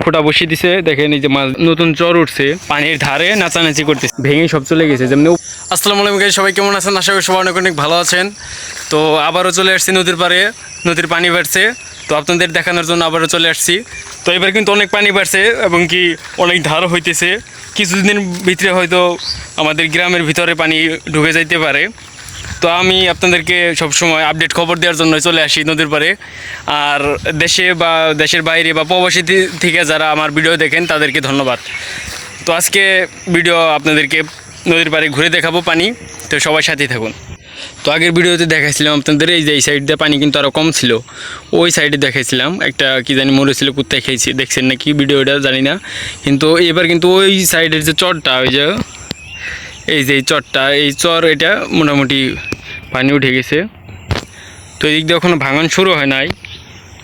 ফোটা বসিয়ে দিছে। দেখেন এই যে মাছ নতুন চর উঠছে। পানির ধারে নাচানাচি করতেছে। ভেঙে সব চলে গেছে যেমন আসসালামু আলাইকুম guys, সবাই কেমন আছেন? আশা করি সবাই অনেক অনেক ভালো আছেন। তো আবারও চলে আসছি নদীর পাড়ে। নদীর পানি বাড়ছে। তো আপনাদের দেখানোর জন্য আবারও চলে আসছি। তো এবার কিন্তু অনেক পানি বাড়ছে এবং কি অনেক ধারও হইতেছে। কিছুদিন ভিতরে হয়তো আমাদের গ্রামের ভিতরে পানি ঢুকে যাইতে পারে। তো আমি আপনাদেরকে সবসময় আপডেট খবর দেওয়ার জন্য চলে আসি নদীর পাড়ে। আর দেশে বা দেশের বাইরে বা প্রবাসী থেকে যারা আমার ভিডিও দেখেন, তাদেরকে ধন্যবাদ। তো আজকে ভিডিও আপনাদেরকে নদীর পাড়ে ঘুরে দেখাবো পানি। তো সবাই সাথেই থাকুন। তো আগের ভিডিওতে দেখাইছিলাম আপনাদের, এই যে এই সাইড দিয়ে পানি কিন্তু আরও কম ছিল। ওই সাইডে দেখাইছিলাম, একটা কি জানি মরেছিল কুত্তায় খেয়েছি। দেখছেন নাকি ভিডিওটা? জানি না। কিন্তু এবার কিন্তু ওই সাইডের যে চরটা, ওই যে, এই যে চরটা, এই চর এটা মোটামুটি পানি উঠে গেছে। তো এই দিক দিয়ে এখনও ভাঙন শুরু হয় নাই।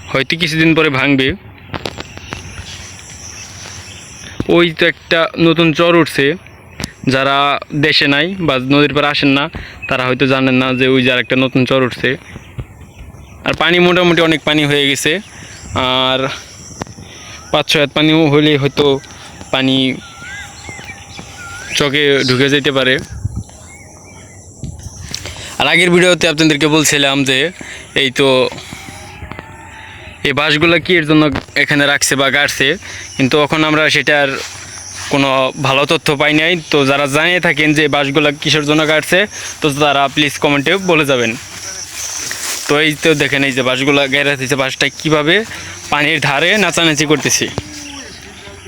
হয়তো কিছুদিন পরে ভাঙবে। ওই তো একটা নতুন চর উঠছে। যারা দেশে নাই বা নদীর পাড়ে আসেন না, তারা হয়তো জানেন না যে ওই যার একটা নতুন চর উঠছে। আর পানি মোটামুটি অনেক পানি হয়ে গেছে। আর পাঁচ ছয় হাত পানিও হলে হয়তো পানি চকে ঢুকে যেতে পারে। আর আগের ভিডিওতে আপনাদেরকে বলছিলাম যে এই তো এই বাঁশগুলো কি এর জন্য এখানে রাখছে বা গাড়ছে, কিন্তু এখন আমরা সেটার কোনো ভালো তথ্য পাই নাই। তো যারা জানিয়ে থাকেন যে বাঁশগুলো কিসের জন্য কাটছে তো তারা প্লিজ কমেন্টে বলে যাবেন। তো এই তো দেখেন, এই যে বাঁশগুলো গায়ে দিচ্ছে বাঁশটা কীভাবে পানির ধারে নাচানাচি করতেছে।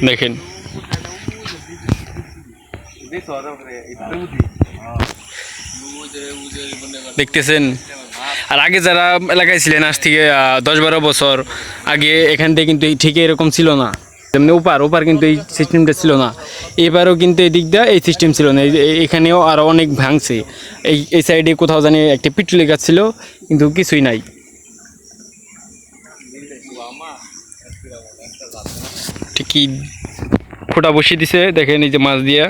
দেখেন। দেখতেছেন। আর আগে যারা এলাকায় ছিলেন, আজ থেকে দশ বারো বছর আগে এখান থেকে কিন্তু ঠিক এরকম ছিল না। তেমনি ওপার ওপার কিন্তু এই সিস্টেমটা ছিল না। এবারও কিন্তু এই দিকটা এই সিস্টেম ছিল না। এখানেও আরও অনেক ভাঙছে। এই এই সাইডে কোথাও জানি একটা পিটুলি গাছ ছিল, কিন্তু কিছুই নাই। ঠিকই ফোটা বসিয়ে দিছে, দেখেন এই যে মাছ দিয়া।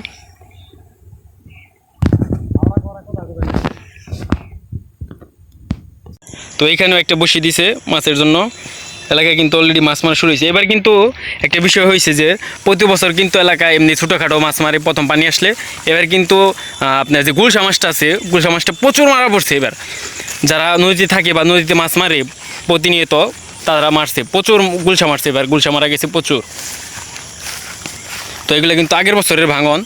তো এখানেও একটা বসিয়ে দিছে মাছের জন্য। এলাকায় কিন্তু অলরেডি মাছ মারা শুরু হয়েছে। এবার কিন্তু একটা বিষয় হয়েছে যে, প্রতি বছর কিন্তু এলাকায় এমনি ছোটোখাটো মাছ মারে, প্রথম পানি আসলে। এবার কিন্তু আপনার যে গুলশা মাছটা আছে, গুলশা মাছটা প্রচুর মারা পড়ছে এবার। যারা নদীতে থাকে বা নদীতে মাছ মারে, প্রতিনিয়ত তারা মারছে। প্রচুর গুলশা মারছে এবার। গুলশা মারা গেছে প্রচুর। তো এগুলো কিন্তু আগের বছরের ভাঙন।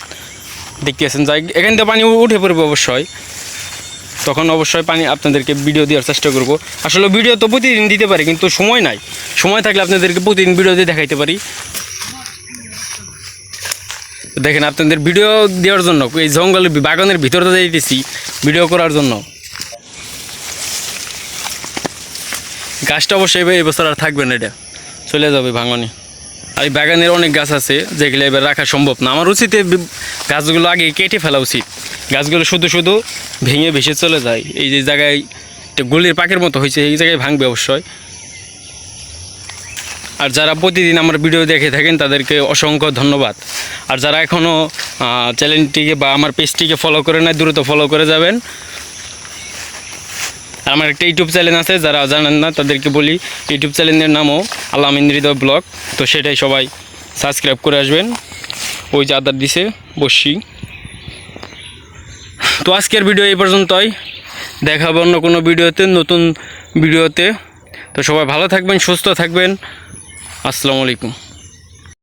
দেখতেছেন, যাই এখান থেকে পানি উঠে পড়বে অবশ্যই। তখন অবশ্যই পানি আপনাদেরকে ভিডিও দেওয়ার চেষ্টা করব। আসলে ভিডিও তো প্রতিদিন দিতে পারি, কিন্তু সময় নাই। সময় থাকলে আপনাদেরকে প্রতিদিন ভিডিও দিয়ে দেখাইতে পারি। দেখেন, আপনাদের ভিডিও দেওয়ার জন্য, এই জঙ্গলের বাগানের ভিতরে দিতেছি ভিডিও করার জন্য। গাছটা অবশ্যই এবার এই বছর আর থাকবে না এটা। চলে যাবে ভাঙনে। আর এই বাগানের অনেক গাছ আছে, যেগুলো এবার রাখা সম্ভব না। আমার উচিত গাছগুলো আগে কেটে ফেলা উচিত। গাছগুলো শুধু শুধু ভেঙে ভেসে চলে যায়। এই যে জায়গায় গুলির পাকের মতো হয়েছে, এই জায়গায় ভাঙবে অবশ্যই। আর যারা প্রতিদিন আমার ভিডিও দেখে থাকেন, তাদেরকে অসংখ্য ধন্যবাদ। আর যারা এখনও চ্যানেলটিকে বা আমার পেজটিকে ফলো করে না দ্রুত ফলো করে যাবেন। আর আমার একটা ইউটিউব চ্যানেল আছে, যারা জানেন না, তাদেরকে বলি, ইউটিউব চ্যানেলের নামও আল্লাহ হৃদয় ব্লগ। তো সেটাই সবাই সাবস্ক্রাইব করে আসবেন। ওই যে আদার দিছে, বসি। তো আজকের ভিডিও এই পর্যন্তই। দেখাবো অন্য কোনো ভিডিওতে, নতুন ভিডিওতে। তো সবাই ভালো থাকবেন, সুস্থ থাকবেন। আসসালামু আলাইকুম।